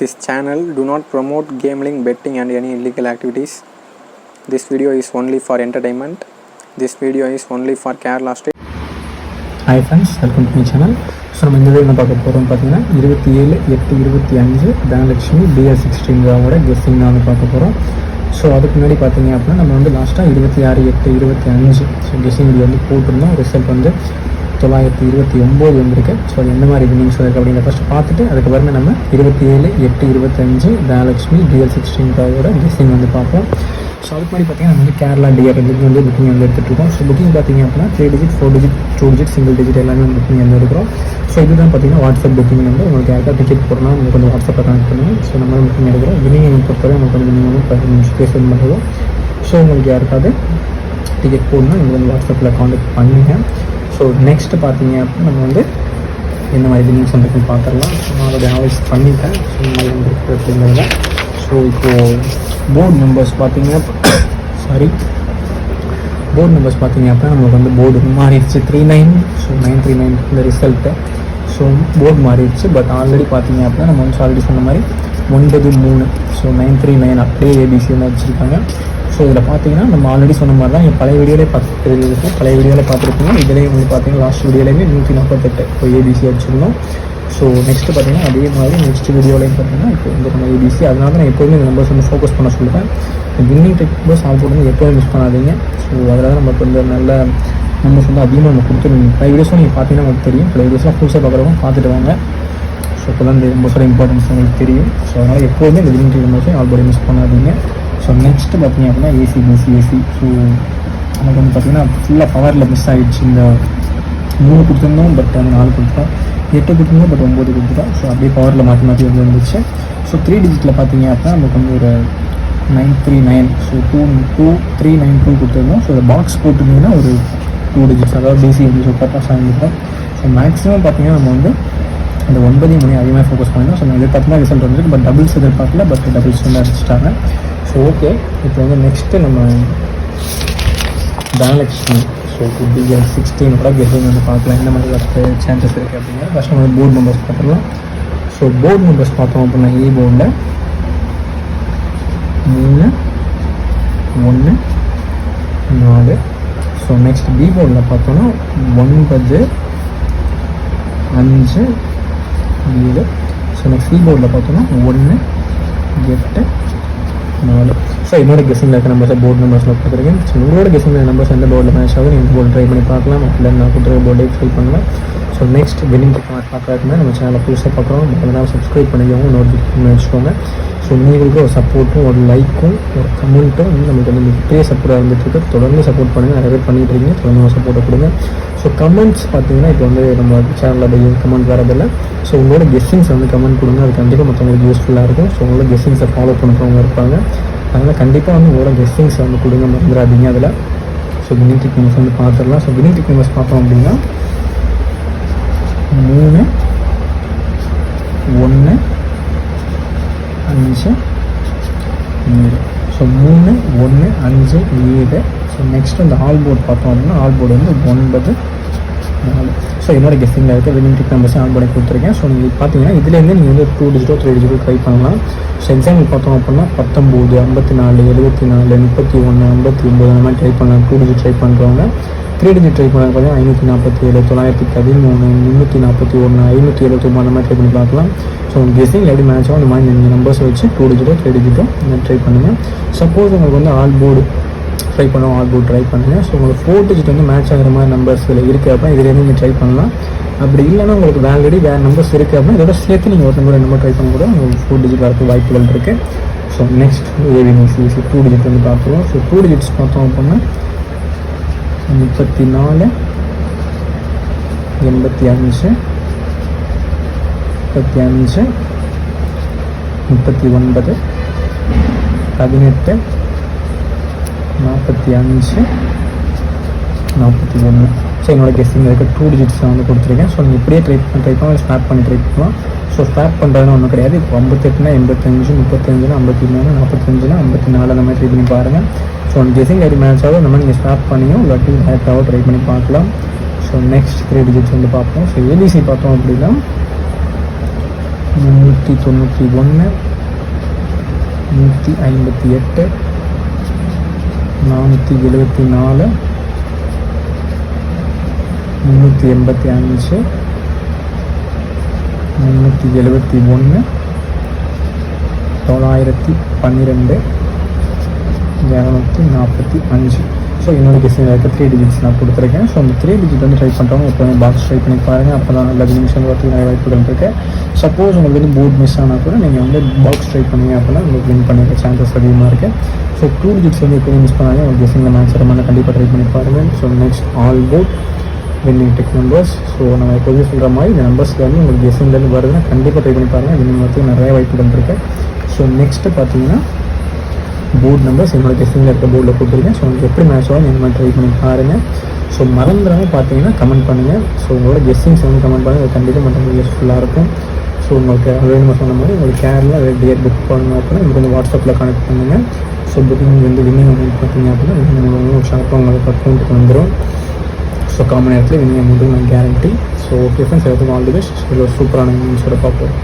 This channel do not promote gambling, betting and any illegal activities. This video is only for entertainment. This video is only for Kerala state. Hi friends welcome to my channel so நம்ம இந்த video என்ன பார்க்க போகிறோம் பார்த்தீங்கன்னா இருபத்தி ஏழு எட்டு இருபத்தி அஞ்சு தனலட்சுமி பிஎஸ் சிக்ஸ்டீன்காவோட கெஸ்ஸிங் தான் வந்து பார்க்க போகிறோம் ஸோ அதுக்கு முன்னாடி பார்த்தீங்க அப்படின்னா நம்ம வந்து லாஸ்ட்டாக இருபத்தி ஆறு எட்டு இருபத்தி அஞ்சு ஸோ கெஸ்டிங் வந்து போட்டிருந்தோம் ரிசல்ட் வந்து தொள்ளாயிரத்தி இருபத்தி ஒம்பது வந்திருக்கு. ஸோ அது எந்த மாதிரி வின்னிங்ஸ் இருக்குது அப்படிங்கிற ஃபஸ்ட்டு பார்த்துட்டு அதுக்கப்புறமே நம்ம இருபத்தி ஏழு எட்டு இருபத்தஞ்சு தனலட்சுமி டிஎல் சிக்ஸ்டீன்காவோட கெஸ்ஸிங் வந்து பார்ப்போம். ஸோ அதுக்கு மாதிரி பார்த்தீங்கன்னா நம்ம வந்து கேரளா டிஆர் ரெண்டுக்கு வந்து புக்கிங் வந்து எடுத்துகிட்ருக்கோம் ஸோ புக்கிங் பார்த்தீங்க அப்படின்னா three digit four digit two digit single digit எல்லாமே புக்கிங் வந்து எடுக்கிறோம். ஸோ இதுதான் பார்த்தீங்கன்னா வாட்ஸ்அப் புக்கிங் வந்து உங்களுக்கு யாருக்கா டிக்கெட் போடணும் உங்களுக்கு வந்து வாட்ஸ்அப்பில் கனெக்ட் பண்ணுங்கள் ஸோ நம்ம புக்கிங் எடுக்கிறோம். வினிங் பொறுத்தவரை நம்ம வந்து மினிமம் பதினஞ்சு பேர் சென்ட் பண்ணுவோம் ஸோ உங்களுக்கு யாருக்காவது டிக்கெட் போடணும் நீங்கள் வந்து வாட்ஸ்அப்பில் காண்டாக்ட் பண்ணுங்கள் ஸோ நெக்ஸ்ட் பார்த்தீங்க அப்படின்னா நம்ம வந்து என்ன மாதிரி பில்லிங்ஸ் வந்துருக்கு பார்த்துடலாம். ஸோ நான் அதோட அனலைஸ் பண்ணிட்டேன். ஸோ இந்த மாதிரி வந்துருக்கு அப்படிங்கிறத ஸோ இப்போது போர்டு நம்பர்ஸ் பார்த்தீங்க சாரி போர்டு நம்பர்ஸ் பார்த்தீங்க அப்படின்னா நமக்கு வந்து போர்டு மாறிடுச்சு. Three nine so nine three nine இந்த ரிசல்ட்டு ஸோ போர்டு மாறிடுச்சு. பட் ஆல்ரெடி பார்த்தீங்க அப்படின்னா நம்ம வந்து ஆல்ரெடி சொன்ன மாதிரி ஒன்பது மூணு. ஸோ நைன் த்ரீ நைன் அப்படியே ஏபிசி வந்து வச்சுருக்காங்க. ஸோ இதில் பார்த்தீங்கன்னா நம்ம ஆல்ரெடி சொன்ன மாதிரி தான் என் பழைய வீடியோலே பார்த்துருக்கும் பழைய வீடியோவில் பார்த்துருக்கோம் இதுலேயும் வந்து பார்த்தீங்கன்னா லாஸ்ட் வீடியோலேயுமே நூற்றி நாற்பத்தெட்டு இப்போ ஏபிசி அடிச்சிருந்தோம் ஸோ நெக்ஸ்ட்டு பார்த்தீங்கன்னா அதே மாதிரி நெக்ஸ்ட் வீடியோலையும் பார்த்தீங்கன்னா இப்போ இந்த நம்ம ஏபிசி அதனால தான் நான் எப்போதுமே இந்த நம்பர்ஸ் வந்து ஃபோக்கஸ் பண்ண சொல்லுவேன். வின்னிங் டெக் நம்பர்ஸ் ஆல் போட்டு எப்போதும் மிஸ் பண்ணாதீங்க. ஸோ அதனால் நமக்கு வந்து நல்ல நம்பர்ஸ் வந்து அதிகமாக நம்ம கொடுத்துருந்தோம் பழைய வீடியோஸும் நீங்கள் பார்த்தீங்கன்னா உங்களுக்கு தெரியும். பழைய வீடியோஸ்லாம் புதுசாக பார்க்குறவங்க பார்த்துட்டு வாங்க. ஸோ இப்போ தான் இந்த நம்பர்ஸோட இம்பார்ட்டன்ஸ் உங்களுக்கு தெரியும். ஸோ அதனால் எப்போதுமே இந்த வின்னிங் டெக் நம்பர்ஸையும் ஆல் மிஸ் பண்ணாதீங்க. ஸோ நெக்ஸ்ட்டு பார்த்தீங்க அப்படின்னா ஏசி பஸ் ஏசி ஸோ நமக்கு வந்து பார்த்தீங்கன்னா ஃபுல்லாக பவரில் மிஸ் ஆகிடுச்சு இந்த மூணு கொடுத்துருந்தோம் பட் அந்த நாலு கொடுத்துட்டோம். எட்டு கொடுத்துருந்தோம் பட் ஒம்பது கொடுத்துட்டோம். ஸோ அப்படியே பவரில் மாற்றி மாற்றி வந்து வந்துச்சு ஸோ த்ரீ டிஜிட்டில் பார்த்தீங்க அப்படின்னா நமக்கு வந்து ஒரு nine three nine so two two three nine two கொடுத்துருந்தோம். ஸோ பாக்ஸ் போட்டிருந்தீங்கன்னா ஒரு டூ டிஜிட்ஸ் அதாவது டிசி வந்து ஸோ கரெக்டாக ஆகிருக்கோம் ஸோ மேக்ஸிமம் பார்த்தீங்கன்னா நம்ம வந்து அந்த ஒன்பதையும் மணி அதிகமாக ஃபோக்கஸ் பண்ணணும் ஸோ நான் எதிர்பார்த்து தான் ரிசல்ட் வந்துருக்கு. பட் டபுள்ஸ் எதிர்பார்க்கல பட் டபுள்ஸ் வந்து அடிச்சிட்டாங்க ஸோ ஓகே இப்போ வந்து நெக்ஸ்ட்டு நம்ம தனலட்சுமி ஸோ சிக்ஸ்டீன் சிக்ஸ்டீனோட கெட்டிங் வந்து பார்க்கலாம். என்ன மாதிரி வரது சான்சஸ் இருக்குது அப்படின்னா ஃபஸ்ட் நம்ம போர்டு மெம்பர்ஸ் பார்த்துடலாம். ஸோ போர்டு மெம்பர்ஸ் பார்த்தோம் அப்படின்னா ஏ போர்டில் மூணு ஒன்று நாலு. ஸோ நெக்ஸ்ட் பி போர்டில் பார்த்தோன்னா ஒன்பது அஞ்சு ஏழு. ஸோ நெக்ஸ்ட் சி போர்டில் பார்த்தோன்னா ஒன்று எட்டு நாலு ஸோ என்னோட கெஸ்ஸிங்கில் இருக்க நம்பர்ஸை போர்டு நம்பர்ஸில் கொடுத்துருக்கேன் ஸோ உங்களோட கெஸிங்கில் நம்பர்ஸ் எந்த போர்டில் மேட்ச் ஆகும் நீங்கள் போர்டு ட்ரை பண்ணி பார்க்கலாம். இல்லை நான் கொடுத்துருக்க போர்டே ஃபில் பண்ணலாம். ஸோ நெக்ஸ்ட் வினிங் பார்க்குறதுக்குமே நம்ம சேனலை புதுசாக பார்க்குறோம். அதனால் சப்ஸ்கிரைப் பண்ணிக்கோங்க. நோட்டிஃபிகேஷன் வச்சுக்கோங்க. ஸோ உங்களுக்கு ஒரு சப்போர்ட்டும் ஒரு லைக்கும் ஒரு கமெண்ட்டும் வந்து நமக்கு வந்து மிகப்பெரிய சப்போர்ட்டாக இருந்துட்டு தொடர்ந்து சப்போர்ட் பண்ணுங்கள் நிறைய பேர் பண்ணிட்டு இருக்கீங்க. தொடர்ந்து சப்போர்ட்டை கொடுங்க. ஸோ கமெண்ட்ஸ் பார்த்தீங்கன்னா இப்போ வந்து நம்ம சேனலில் டெய்லி கமெண்ட் வரதில்லை ஸோ உங்களோட கெஸ்டிங்ஸை வந்து கமெண்ட் கொடுங்க. அது கண்டிப்பாக மற்றவங்களுக்கு யூஸ்ஃபுல்லாக இருக்கும். ஸோ உங்களோட கெஸ்டிங்ஸை ஃபாலோ பண்ணுறவங்க இருப்பாங்க. அதனால் கண்டிப்பாக வந்து உங்களோட கெஸ்டிங்ஸை வந்து கொடுங்க. மறந்துடாதீங்க அதில். ஸோ வினிங் டெக்னிக்ஸ் வந்து பார்த்துடலாம். ஸோ வினிங் டெக்னிக்ஸ் பார்த்தோம் அப்படின்னா மூணு ஒன்று அஞ்சு ஏழு ஸோ மூணு ஒன்று அஞ்சு ஏழு. ஸோ நெக்ஸ்ட் அந்த ஆல் போர்டு பார்த்தோம் அப்படின்னா ஆல் போர்டு வந்து ஒன்பது நாலு. ஸோ என்னோட கெஸ்டிங்கில் இருக்க வினிங் டிக் நம்பர்ஸ் ஆன் பண்ணி கொடுத்துருக்கேன். ஸோ நீங்கள் பார்த்தீங்கன்னா இதுலேருந்து நீங்கள் வந்து டூ டிஜிட்டோ த்ரீ டிஜிட்டோ ட்ரை பண்ணலாம். ஸோ எக்ஸாம்பிள் பார்த்தோம் அப்படின்னா பத்தொம்போது ஐம்பத்தி நாலு எழுபத்தி நாலு முப்பத்தி ஒன்று ஐம்பத்தி ஒம்பது அந்த மாதிரி ட்ரை பண்ணலாம். டூ டிஜிட் ட்ரை பண்ணுறவங்க த்ரீ டிஜிட் ட்ரை பண்ண பார்த்தீங்கன்னா ஐநூற்றி நாற்பத்தி ஏழு தொள்ளாயிரத்தி பதிமூணு முந்நூற்றி நாற்பத்தி ஒன்று ஐநூற்றி எழுபத்தொம்பது அந்த மாதிரி ட்ரை பண்ணி பார்க்கலாம். ஸோ கெஸ்டிங் எப்படி மேட்ச் ஆகும் அந்த மாதிரி நீங்கள் நம்பர்ஸ் வச்சு டூ டிஜிட்டோ த்ரீ டிஜிட்டோ ட்ரை பண்ணுங்கள் சப்போஸ் உங்களுக்கு வந்து ஆல் போர்டு ட்ரை பண்ணுவோம் ஆல் போர்டு ட்ரை பண்ணுங்கள் ஸோ உங்களுக்கு ஃபோர் டிஜிட் வந்து மேட்ச் ஆகிற மாதிரி நம்பர்ஸ் இதில் இருக்குது அப்படின்னா இதுலேருந்து நீங்கள் ட்ரை பண்ணலாம். அப்படி இல்லைன்னா உங்களுக்கு ஆல்ரெடி வேறு நம்பர்ஸ் இருக்குது அப்படின்னா இதோட சேர்த்து நீங்கள் ஒரு நம்பர் நம்பர் ட்ரை பண்ண கூட உங்களுக்கு ஃபோர் டிஜிட் வரக்கு வாய்ப்புகள் இருக்குது ஸோ நெக்ஸ்ட் ஏவிங் டூ டிஜிட் வந்து பார்த்துருவோம். ஸோ டூ டிஜிட்ஸ் பார்த்தோம் அப்படின்னா முப்பத்தி நாலு எண்பத்தி அஞ்சு முப்பத்தி அஞ்சு முப்பத்தி ஒன்பது பதினெட்டு நாற்பத்தி அஞ்சு நாற்பத்தி ஒன்று ஸோ என்னோட கெஸ்டிங் இருக்க டூ டிஜிட்ஸ் வந்து கொடுத்துருக்கேன். ஸோ நீங்கள் இப்படியே ட்ரை பண்ண ட்ரை பண்ணலாம் ஸ்டார்ட் பண்ணி ட்ரை பண்ணலாம் ஸோ ஸ்டார்ட் பண்ணுறதுன்னு ஒன்றும் கிடையாது. இப்போ ஐம்பத்தெட்டுனா எண்பத்தஞ்சு முப்பத்தஞ்சுனா ஐம்பத்தி மூணு நாற்பத்தஞ்சுனா ஐம்பத்தி நாலு அந்த மாதிரி ட்ரை பண்ணி பாருங்கள் ஸோ கெஸிங் ஐடி மேட்ச் ஆகும் இந்த மாதிரி நீங்கள் ஸ்டார்ட் பண்ணியும் இல்லாட்டி டேரெக்டாகவும் ட்ரை பண்ணி பார்க்கலாம் ஸோ நெக்ஸ்ட் த்ரீ டிஜிட்ஸ் வந்து பார்ப்போம் ஸோ ஏபிசி பார்த்தோம் அப்படின்னா முந்நூற்றி தொண்ணூற்றி ஒன்று நூற்றி ஐம்பத்தி எட்டு நானூற்றி எழுபத்தி நாலு முந்நூற்றி எண்பத்தி அஞ்சு முந்நூற்றி எழுபத்தி ஒன்று தொள்ளாயிரத்தி பன்னிரெண்டு இரநூத்தி நாற்பத்தி அஞ்சு. ஸோ என்னோட கெஸ்டிங்கில் இருக்க த்ரீ டிஜிட்ஸ் நான் கொடுத்துருக்கேன். ஸோ அந்த த்ரீ டிஜிட் வந்து ட்ரை பண்ணுறவங்க எப்போவுமே பாக்ஸ் ட்ரை பண்ணி பாருங்கள் அப்போ தான் நல்ல நிமிஷம் வரத்துக்கு நிறைய வாய்ப்புகள் இருக்குது சப்போஸ் உங்களுக்கு வந்து போர்ட் மிஸ் ஆனால் கூட நீங்கள் வந்து பாக்ஸ் ட்ரை பண்ணீங்க அப்படின்னா உங்களுக்கு வின் பண்ணிக்க சான்சஸ் அதிகமாக இருக்குது ஸோ டூ டிஜிட்ஸ் வந்து எப்போயும் மிஸ் பண்ணாங்க உங்களுக்கு கெஸ்டிங்கில் மேட்ச் வரமான கண்டிப்பாக ட்ரை பண்ணி பாருங்கள் so next all board winning deck numbers so நம்ம எப்போதும் சொல்கிற மாதிரி இந்த நம்பர்ஸில் வந்து உங்களுக்கு கெஸ்டிங்லேருந்து வருதுன்னா கண்டிப்பாக ட்ரை பண்ணி பாருங்கள் வின்னிங் வரத்துக்கு நிறைய வாய்ப்புகள் இருக்குது ஸோ நெக்ஸ்ட்டு பார்த்தீங்கன்னா போர்டு நம்பர்ஸ் என்னோட கெஸ்டிங்கில் இருக்க போர்டில் கொடுத்துருக்கேன் ஸோ உங்களுக்கு எப்படி மேட்ச் ஆகும் நீங்கள் ட்ரை பண்ணி பாருங்கள் ஸோ மறந்துடாமல் பார்த்தீங்கன்னா கமெண்ட் பண்ணுங்கள் ஸோ உங்களோட கெஸ்டிங்ஸ் வந்து கமெண்ட் பண்ணுங்கள் அது கண்டிப்பாக மற்றவங்க யூஸ்ஃபுல்லாக இருக்கும். ஸோ உங்களுக்கு வேணுமா சொன்ன மாதிரி உங்களுக்கு கேரில் டேட் புக் பண்ணணும் அப்படின்னா எனக்கு வந்து வாட்ஸ்அப்பில் கனெக்ட் பண்ணுங்கள் ஸோ புக்கிங் வந்து வின்னிங் அமௌண்ட் பார்த்தீங்க அப்படின்னா வின்னிங் அமௌண்ட் ஷார்ப்பாக உங்களுக்கு அக்கௌண்ட்டுக்கு வந்துடும் ஸோ காமன் நேரத்தில் வின்னிங் அமௌண்ட்டு நான் கேரண்டி ஸோ ஓகே ஃப்ரெண்ட்ஸ் எல்லாத்துக்கும் ஆல் தி பெஸ்ட் இதில் ஒரு சூப்பரான மீன்ஸோட பார்ப்போம்.